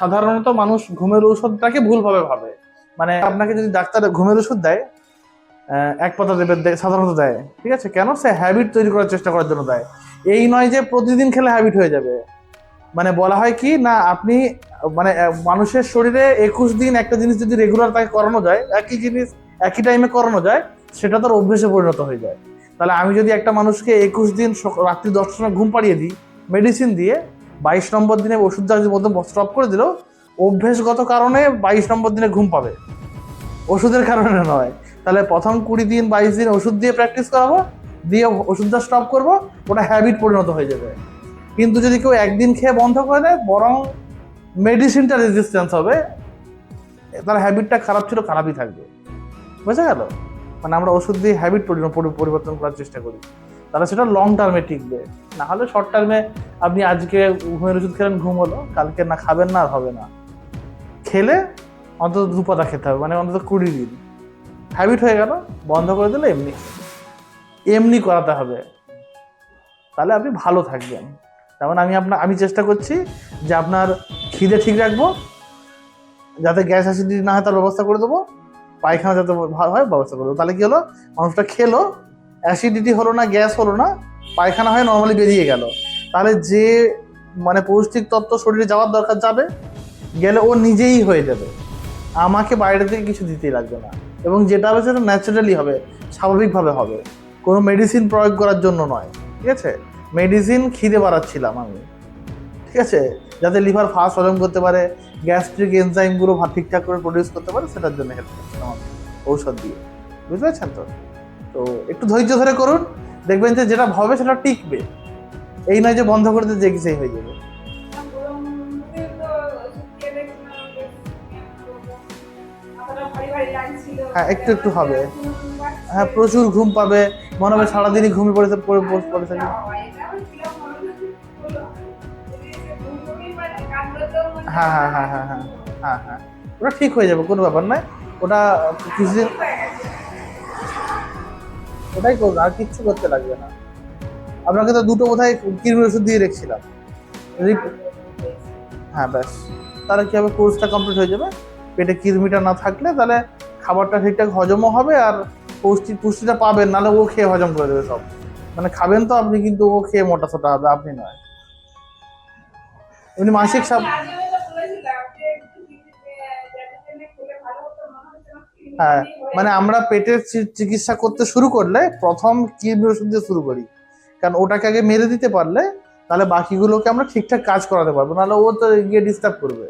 সাধারণত মানুষ ঘুমের ঔষধটাকে ভুলভাবে ভাবে। মানে আপনাকে যদি ডাক্তার ঘুমের ওষুধ দেয় এক পাতা দেবে সাধারণত দেয়। ঠিক আছে? কেন? সে হ্যাবিট তৈরি করার চেষ্টা করার জন্য দেয়। এই নয় যে প্রতিদিন খেলে হ্যাবিট হয়ে যাবে। মানে বলা হয় কি, না, আপনি মানে মানুষের শরীরে একুশ দিন একটা জিনিস যদি রেগুলার তাকে করানো যায়, একই জিনিস একই টাইমে করানো যায়, সেটা তার অভ্যেসে পরিণত হয়ে যায়। তাহলে আমি যদি একটা মানুষকে একুশ দিন রাত্রি দশটার সময় ঘুম পাড়িয়ে দিই মেডিসিন দিয়ে বাইশ নম্বর দিনে ওষুধ দেওয়া যদি প্রথম স্টপ করে দিল, অভ্যেসগত কারণে বাইশ নম্বর দিনে ঘুম পাবে। ওষুধের কারণে নয়। তাহলে প্রথম কুড়ি দিন, বাইশ দিন ওষুধ দিয়ে প্র্যাকটিস করাবো, দিয়ে ওষুধটা স্টপ করব, ওটা হ্যাবিট পরিণত হয়ে যাবে। কিন্তু যদি কেউ একদিন খেয়ে বন্ধ করে দেয়, বরং মেডিসিনটা রেজিস্ট্যান্স হবে তার হ্যাবিটটা খারাপ ছিল, খারাপই থাকবে। বুঝা গেল? মানে আমরা ওষুধ দিয়ে হ্যাবিট পরিবর্তন করার চেষ্টা করি। তাহলে সেটা লং টার্মে টিকবে। না হলে শর্ট টার্মে আপনি আজকে ঘুমের ওষুধ খেলেন, ঘুম হলো। কালকে না খাবেন না আর হবে না। খেলে অন্তত দুপাতা খেতে হবে মানে অন্তত কুড়ি দিন। হ্যাবিট হয়ে গেল, বন্ধ করে দিলে এমনি এমনি করাতে হবে। তাহলে আপনি ভালো থাকবেন। যেমন আমি আপনার আমি চেষ্টা করছি যে আপনার খিদে ঠিক রাখব, যাতে গ্যাস অ্যাসিডিটি না হয় তার ব্যবস্থা করে দেবো। পায়খানা যাতে ভালো হয় ব্যবস্থা করে দেবো। তাহলে কী হলো? মানুষটা খেলো, অ্যাসিডিটি হলো না, গ্যাস হলো না, পায়খানা হয় নর্মালি বেরিয়ে গেল। তাহলে যে মানে পৌষ্টিক তত্ত্ব শরীরে যাওয়ার দরকার যাবে, গেলে ও নিজেই হয়ে যাবে। আমাকে বাইরে থেকে কিছু দিতেই লাগবে না। এবং যেটা হবে সেটা ন্যাচারালি হবে, স্বাভাবিকভাবে হবে। কোনো মেডিসিন প্রয়োগ করার জন্য নয়, ঠিক আছে? মেডিসিন খিদে বাড়াচ্ছিলাম আমি, ঠিক আছে? যাতে লিভার ফাস্ট হজম করতে পারে গ্যাস্ট্রিক এনজাইমগুলো ঠিকঠাক করে প্রডিউস করতে পারে, সেটার জন্য হেল্প করছিলাম আমি ঔষধ দিয়ে। বুঝতে পারছেন তো? তো একটু ধৈর্য ধরে করুন, দেখবেন যে যেটা হবে সেটা টিকবে। এই নয় যে বন্ধ করে দিয়ে যে হয়ে যাবে। হ্যাঁ, একটু একটু হবে। হ্যাঁ প্রচুর ঘুম পাবে। মনে হবে সারাদিনই ঘুমিয়ে পড়ে- পড়ে থাকি। হ্যাঁ হ্যাঁ হ্যাঁ হ্যাঁ হ্যাঁ হ্যাঁ হ্যাঁ। ওটা ঠিক হয়ে যাবে কোনো ব্যাপার নয়। ওটা কিছুদিন ওটাই করবে আর কিচ্ছু করতে লাগবে না। আপনাকে তো দুটো বোধহয় কৃমির ওষুধ দিয়ে রেখেছিলাম। হ্যাঁ ব্যাস। তাহলে কি হবে? কোর্সটা কমপ্লিট হয়ে যাবে। পেটে কৃমিটা না থাকলে তাহলে খাবারটা ঠিকঠাক হজমও হবে আর পুষ্টি পুষ্টিটা পাবেন, নাহলে ও খেয়ে হজম করে দেবে সব। মানে খাবেন তো আপনি, কিন্তু ও খেয়ে মোটা সোটা হবে, আপনি নয়। এমনি মানসিক সাপ হ্যাঁ মানে আমরা পেটের চিকিৎসা করতে শুরু করলে প্রথম কৃমি ওষুধ দিয়ে শুরু করি। কারণ ওটাকে আগে মেরে দিতে পারলে তাহলে বাকিগুলোকে আমরা ঠিকঠাক কাজ করাতে পারব, নাহলে ও তো গিয়ে ডিস্টার্ব করবে।